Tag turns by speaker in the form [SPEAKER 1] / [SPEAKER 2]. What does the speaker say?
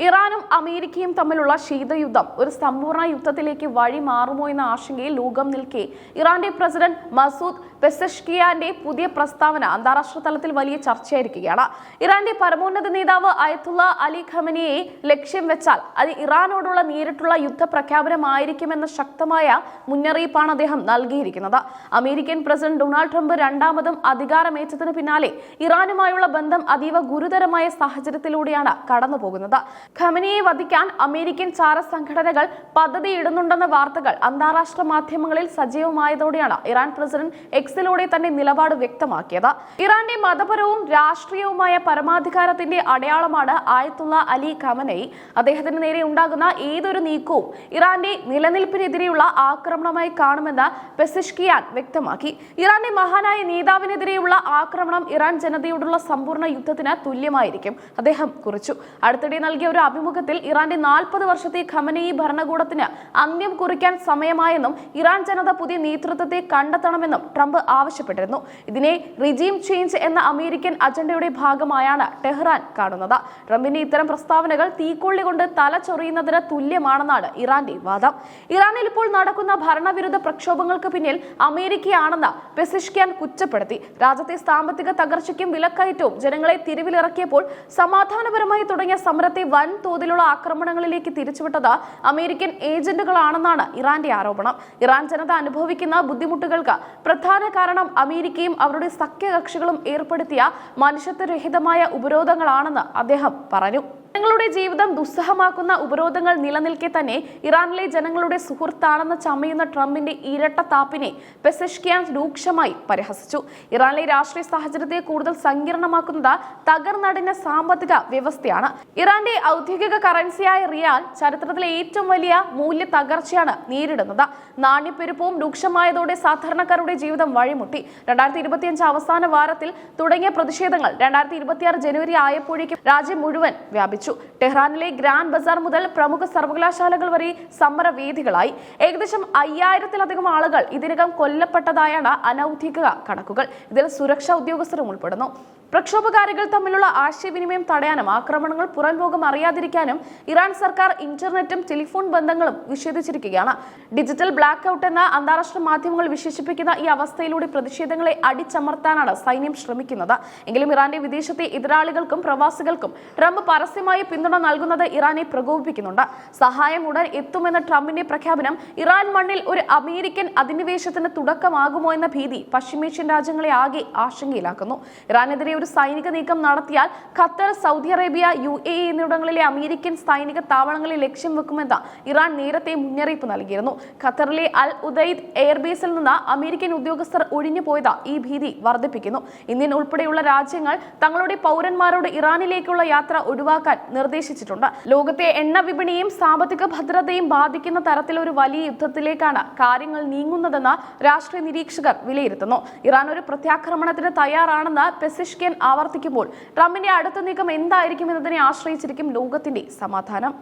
[SPEAKER 1] ഇറാനും അമേരിക്കയും തമ്മിലുള്ള ശീതയുദ്ധം ഒരു സമ്പൂർണ യുദ്ധത്തിലേക്ക് വഴി മാറുമോ എന്ന ആശങ്കയിൽ ലോകം നിൽക്കെ. ഇറാന്റെ പ്രസിഡന്റ് മസൂദ് പെസഷ്കിയാന്റെ പുതിയ പ്രസ്താവന അന്താരാഷ്ട്ര തലത്തിൽ വലിയ ചർച്ചയായിരിക്കുകയാണ്. ഇറാന്റെ പരമോന്നത നേതാവ് അയത്തുള്ള അലി ഖമനിയെ ലക്ഷ്യം വെച്ചാൽ അത് ഇറാനോടുള്ള നേരിട്ടുള്ള യുദ്ധ പ്രഖ്യാപനമായിരിക്കുമെന്ന ശക്തമായ മുന്നറിയിപ്പാണ് അദ്ദേഹം നൽകിയിരിക്കുന്നത്. അമേരിക്കൻ പ്രസിഡന്റ് ഡൊണാൾഡ് ട്രംപ് രണ്ടാമതും അധികാരമേറ്റതിന് പിന്നാലെ ഇറാനുമായുള്ള ബന്ധം അതീവ ഗുരുതരമായ സാഹചര്യത്തിലൂടെയാണ് കടന്നുപോകുന്നത്. ഖമനിയെ വധിക്കാൻ അമേരിക്കൻ ചാര സംഘടനകൾ പദ്ധതിയിടുന്നുണ്ടെന്ന വാർത്തകൾ അന്താരാഷ്ട്ര മാധ്യമങ്ങളിൽ സജീവമായതോടെയാണ് ഇറാൻ പ്രസിഡന്റ് എക്സിലൂടെ തന്നെ നിലപാട് വ്യക്തമാക്കിയത്. ഇറാന്റെ മതപരവും രാഷ്ട്രീയവുമായ പരമാധികാരത്തിന്റെ അടയാളമാണ് ആയത്തുള്ള അലി ഖമനൈ. അദ്ദേഹത്തിന് നേരെ ഉണ്ടാകുന്ന ഏതൊരു നീക്കവും ഇറാന്റെ നിലനിൽപ്പിനെതിരെയുള്ള ആക്രമണമായി കാണുമെന്ന് പെസിഷ്കിയാൻ വ്യക്തമാക്കി. ഇറാന്റെ മഹാനായ നേതാവിനെതിരെയുള്ള ആക്രമണം ഇറാൻ ജനതയോടുള്ള സമ്പൂർണ യുദ്ധത്തിന് തുല്യമായിരിക്കും അദ്ദേഹം കുറിച്ചു. അടുത്തിടെ നൽകിയ ഒരു അഭിമുഖത്തിൽ ഇറാന്റെ നാൽപ്പത് വർഷത്തെ ഖമനയി ഭരണകൂടത്തിന് അന്ത്യം കുറിക്കാൻ സമയമായെന്നും ഇറാൻ ജനത പുതിയ നേതൃത്വത്തെ കണ്ടെത്തണമെന്നും ട്രംപ് ആവശ്യപ്പെട്ടിരുന്നു. ഇതിനെ റിജീം ചേഞ്ച് എന്ന അമേരിക്കൻ അജണ്ടയുടെ ഭാഗമായാണ് ടെഹ്റാൻ കാണുന്നത്. ട്രംപിന്റെ ഇത്തരം പ്രസ്താവനകൾ തീക്കൊള്ളി കൊണ്ട് തല ചൊറിയുന്നതിന് തുല്യമാണെന്നാണ് ഇറാന്റെ വാദം. ഇറാനിൽ ഇപ്പോൾ നടക്കുന്ന ഭരണവിരുദ്ധ പ്രക്ഷോഭങ്ങൾക്ക് പിന്നിൽ അമേരിക്കയാണെന്ന് പെസിഷ്ക്യാൻ കുറ്റപ്പെടുത്തി. രാജ്യത്തെ സാമ്പത്തിക തകർച്ചയ്ക്കും വിലക്കയറ്റവും ജനങ്ങളെ തിരിവിലിറക്കിയപ്പോൾ സമാധാനപരമായി തുടങ്ങിയ സമരത്തെ വൻ തോതിലുള്ള ആക്രമണങ്ങളിലേക്ക് തിരിച്ചുവിട്ടത് അമേരിക്കൻ ഏജന്റുകളാണെന്നാണ് ഇറാന്റെ ആരോപണം. ഇറാൻ ജനത അനുഭവിക്കുന്ന ബുദ്ധിമുട്ടുകൾക്ക് പ്രധാന കാരണം അമേരിക്കയും അവരുടെ സഖ്യകക്ഷികളും ഏർപ്പെടുത്തിയ മനുഷ്യത്വരഹിതമായ ഉപരോധങ്ങളാണെന്ന് അദ്ദേഹം പറഞ്ഞു. ജനങ്ങളുടെ ജീവിതം ദുസ്സഹമാക്കുന്ന ഉപരോധങ്ങൾ നിലനിൽക്കെ തന്നെ ഇറാനിലെ ജനങ്ങളുടെ സുഹൃത്താണെന്ന് ചമയുന്ന ട്രംപിന്റെ ഇരട്ട താപ്പിനെ പെസഷ്കിയാൻ രൂക്ഷമായി പരിഹസിച്ചു. ഇറാനിലെ രാഷ്ട്രീയ സാഹചര്യത്തെ കൂടുതൽ സങ്കീർണമാക്കുന്നത് തകർന്നടിഞ്ഞ സാമ്പത്തിക വ്യവസ്ഥയാണ്. ഇറാന്റെ ഔദ്യോഗിക കറൻസിയായ റിയാൽ ചരിത്രത്തിലെ ഏറ്റവും വലിയ മൂല്യ തകർച്ചയാണ് നേരിടുന്നത്. നാണ്യപ്പെരുപ്പവും രൂക്ഷമായതോടെ സാധാരണക്കാരുടെ ജീവിതം വഴിമുട്ടി. രണ്ടായിരത്തി ഇരുപത്തിയഞ്ച് അവസാന വാരത്തിൽ തുടങ്ങിയ പ്രതിഷേധങ്ങൾ രണ്ടായിരത്തി ഇരുപത്തിയാറ് ജനുവരി ആയപ്പോഴേക്കും രാജ്യം മുഴുവൻ വ്യാപിച്ചു. ടെഹ്റാനിലെ ഗ്രാൻഡ് ബസാർ മുതൽ പ്രമുഖ സർവകലാശാലകൾ വരെ സമരവേദികളായി. ഏകദേശം അയ്യായിരത്തിലധികം ആളുകൾ ഇതിനകം കൊല്ലപ്പെട്ടതായാണ് അനൌദ്യോഗിക കണക്കുകൾ. ഇതിൽ സുരക്ഷാ ഉദ്യോഗസ്ഥരും ഉൾപ്പെടുന്നു. പ്രക്ഷോഭകാരികൾ തമ്മിലുള്ള ആശയവിനിമയം തടയാനും ആക്രമണങ്ങൾ പുറംലോകം അറിയാതിരിക്കാനും ഇറാൻ സർക്കാർ ഇന്റർനെറ്റും ടെലിഫോൺ ബന്ധങ്ങളും നിഷേധിച്ചിരിക്കുകയാണ് ഡിജിറ്റൽ ബ്ലാക്ക് ഔട്ട് എന്ന അന്താരാഷ്ട്ര മാധ്യമങ്ങൾ വിശേഷിപ്പിക്കുന്ന ഈ അവസ്ഥയിലൂടെ പ്രതിഷേധങ്ങളെ അടിച്ചമർത്താനാണ് സൈന്യം ശ്രമിക്കുന്നത്. എങ്കിലും ഇറാന്റെ വിദേശത്തെ എതിരാളികൾക്കും പ്രവാസികൾക്കും ട്രംപ് പരസ്യമായി പിന്തുണ നൽകുന്നത് ഇറാനെ പ്രകോപിപ്പിക്കുന്നുണ്ട്. സഹായം ഉടൻ എത്തുമെന്ന ട്രംപിന്റെ പ്രഖ്യാപനം ഇറാൻ മണ്ണിൽ ഒരു അമേരിക്കൻ അധിനിവേശത്തിന് തുടക്കമാകുമോ എന്ന ഭീതി പശ്ചിമേഷ്യൻ രാജ്യങ്ങളെ ആകെ ആശങ്കയിലാക്കുന്നു. ഇറാനെതിരെ ഒരു സൈനിക നീക്കം നടത്തിയാൽ Qatar Saudi Arabia U A എന്നിവിടങ്ങളിലെ അമേരിക്കൻ സൈനിക താവളങ്ങളെ ലക്ഷ്യം വെക്കുമെന്ന് ഇറാൻ നേരത്തെ മുന്നറിയിപ്പ് നൽകിയിരുന്നു. ഖത്തറിലെ അൽ ഉദൈദ് എയർബേസിൽ നിന്ന് അമേരിക്കൻ ഉദ്യോഗസ്ഥർ ഒഴിഞ്ഞു ഈ ഭീതി വർദ്ധിപ്പിക്കുന്നു. ഇന്ത്യൻ ഉൾപ്പെടെയുള്ള രാജ്യങ്ങൾ തങ്ങളുടെ പൗരന്മാരോട് ഇറാനിലേക്കുള്ള യാത്ര ഒഴിവാക്കാൻ നിർദ്ദേശിച്ചിട്ടുണ്ട്. ലോകത്തെ എണ്ണ വിപണിയും സാമ്പത്തിക ഭദ്രതയും ബാധിക്കുന്ന തരത്തിലൊരു വലിയ യുദ്ധത്തിലേക്കാണ് കാര്യങ്ങൾ നീങ്ങുന്നതെന്ന് രാഷ്ട്രീയ നിരീക്ഷകർ വിലയിരുത്തുന്നു. ഇറാൻ ഒരു പ്രത്യാക്രമണത്തിന് തയ്യാറാണെന്ന് പെസിഷ്കിയൻ ആവർത്തിക്കുമ്പോൾ ട്രംപിന്റെ അടുത്ത നീക്കം എന്തായിരിക്കും എന്നതിനെ ആശ്രയിച്ചിരിക്കും ലോകത്തിന്റെ സമാധാനം.